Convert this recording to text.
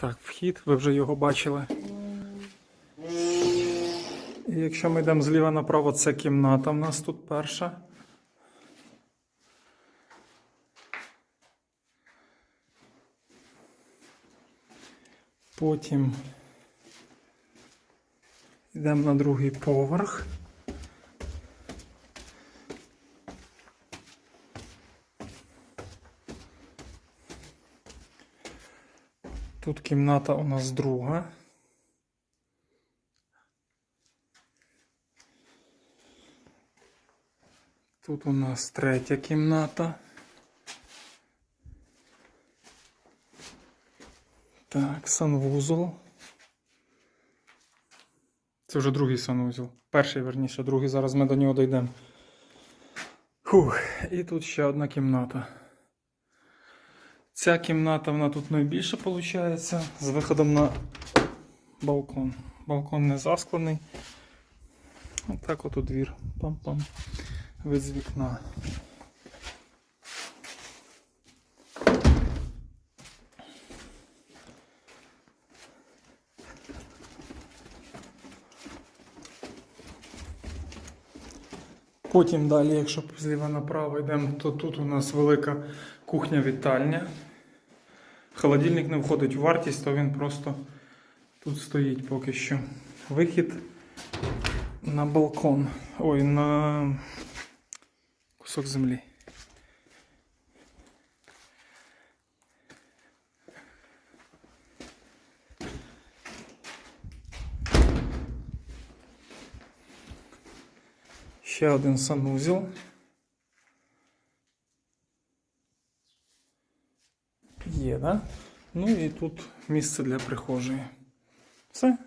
Так, вхід, ви вже його бачили. І якщо ми йдемо зліва направо, це кімната в нас тут перша. Потім йдемо на другий поверх. Тут кімната у нас друга. Тут у нас третя кімната. Так, санвузол. Це вже другий санвузол. Перший, верніше, другий. Зараз ми до нього дійдемо. Фух, і тут ще одна кімната. Ця кімната вона тут найбільше виходить з виходом на балкон. Балкон не засклений. Отак от у двір. Пам-пам. Вид з вікна. Потім далі, якщо зліва направо йдемо, то тут у нас велика кухня-вітальня. Холодильник не входить в вартість, то він просто тут стоїть поки що. Вихід на балкон. Ой, на кусок землі. Ще один санузел. Є, да? Ну і тут місце для прихожої. Все.